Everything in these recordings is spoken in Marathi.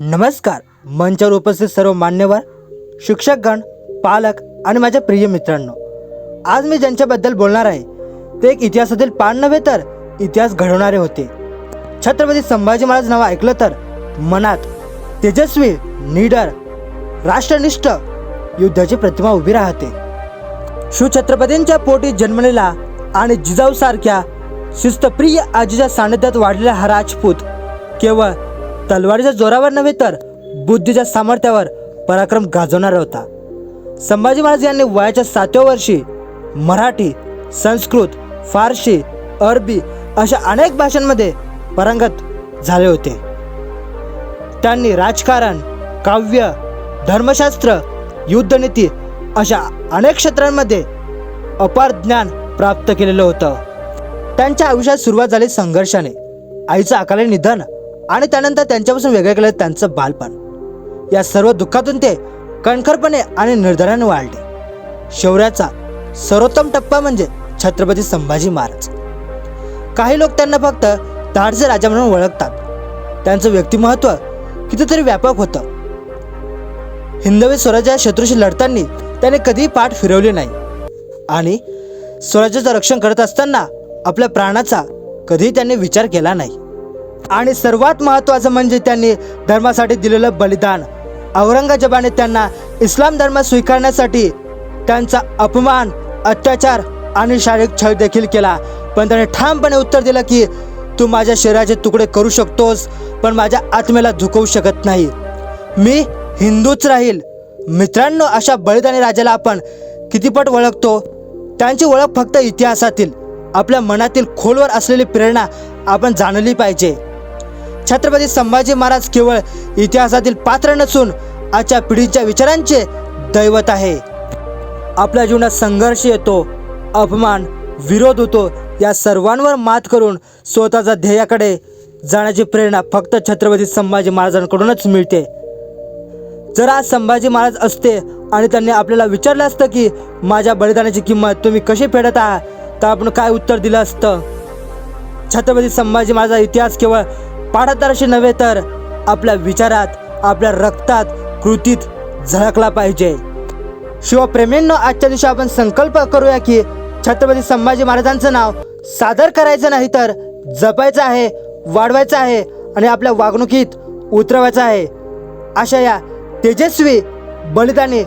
नमस्कार मंचावर उपस्थित सर्व मान्यवर शिक्षकगण पालक आणि माझ्या प्रिय मित्रांनो. आज मी ज्यांच्याबद्दल बोलणार आहे ते एक इतिहासातील पान नव्हे तर इतिहास घडवणारे होते. छत्रपती संभाजी महाराज नाव ऐकलं तर मनात तेजस्वी निडर राष्ट्रनिष्ठ युद्धाची प्रतिमा उभी राहते. शिवछत्रपतींच्या पोटी जन्मलेला आणि जिजाऊसारख्या शिस्तप्रिय आजीच्या सानिध्यात वाढलेला हा राजपूत केवळ तलवारीच्या जोरावर नव्हे तर बुद्धीच्या सामर्थ्यावर पराक्रम गाजवणारा होता. संभाजी महाराज यांनी वयाच्या सातव्या वर्षी मराठी संस्कृत फारशी अरबी अशा अनेक भाषांमध्ये पारंगत झाले होते. त्यांनी राजकारण काव्य धर्मशास्त्र युद्धनीती अशा अनेक क्षेत्रांमध्ये अपार ज्ञान प्राप्त केलेलं होतं. त्यांच्या आयुष्यात सुरुवात झाली संघर्षाने. आईचं अकाली निधन आणि त्यानंतर त्यांच्यापासून वेगळे केलं त्यांचं बालपण. या सर्व दुःखातून ते कणखरपणे आणि निर्धाराने वाढले शौर्याचा सर्वोत्तम टप्पा म्हणजे छत्रपती संभाजी महाराज. काही लोक त्यांना फक्त धाडसे राजा म्हणून ओळखतात. त्यांचं व्यक्तिमत्व कितीतरी व्यापक होतं. हिंदवी स्वराज्या शत्रूशी लढताना त्याने कधीही पाठ फिरवली नाही. आणि स्वराज्याचं रक्षण करत असताना आपल्या प्राणाचा कधीही त्यांनी विचार केला नाही. आणि सर्वात महत्त्वाचं म्हणजे त्यांनी धर्मासाठी दिलेलं बलिदान. औरंगजेबाने त्यांना इस्लाम धर्म स्वीकारण्यासाठी त्यांचा अपमान अत्याचार आणि शारीरिक छळ देखील केला. पण त्याने ठामपणे उत्तर दिलं की तू माझ्या शरीराचे तुकडे करू शकतोस पण माझ्या आत्मेला झुकवू शकत नाही. मी हिंदूच राहील. मित्रांनो अशा बलिदानी राजाला आपण कितीपट ओळखतो? त्यांची ओळख फक्त इतिहासातील आपल्या मनातील खोलवर असलेली प्रेरणा आपण जाणली पाहिजे. छत्रपती संभाजी महाराज केवळ इतिहासातील पात्र नसून आजच्या पिढीच्या विचारांचे दैवत आहे. आपल्या जीवनात संघर्ष येतो अपमान विरोध होतो या सर्वांवर मात करून स्वतःच्या ध्येयाकडे जाण्याची प्रेरणा फक्त छत्रपती संभाजी महाराजांकडूनच मिळते. जर आज संभाजी महाराज असते आणि त्यांनी आपल्याला विचारलं असतं की माझ्या बलिदानाची किंमत तुम्ही कशी फेडत आहात? तर आपण काय उत्तर दिलं असतं? छत्रपती संभाजी महाराजा इतिहास केवळ पाठातराशी नव्हे तर आपल्या विचारात आपल्या रक्तात कृतीत झळकला पाहिजे. शिवप्रेमींनो आजच्या दिवशी आपण संकल्प करूया की छत्रपती संभाजी महाराजांचं नाव सादर करायचं नाही तर जपायचं आहे वाढवायचं आहे आणि आपल्या वागणुकीत उतरवायचं आहे. अशा या तेजस्वी बलिदानी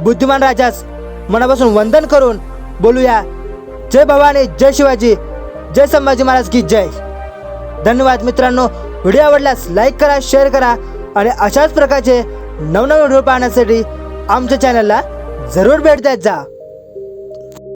बुद्धिमान राजास मनापासून वंदन करून बोलूया. जय भवानी जय शिवाजी जय संभाजी महाराज की जय. धन्यवाद मित्रांनो. व्हिडिओ आवडल्यास लाईक करा शेअर करा आणि अशाच प्रकारचे नवनवीन व्हिडिओ पाहण्यासाठी आमच्या चॅनलला जरूर भेट द्यायचा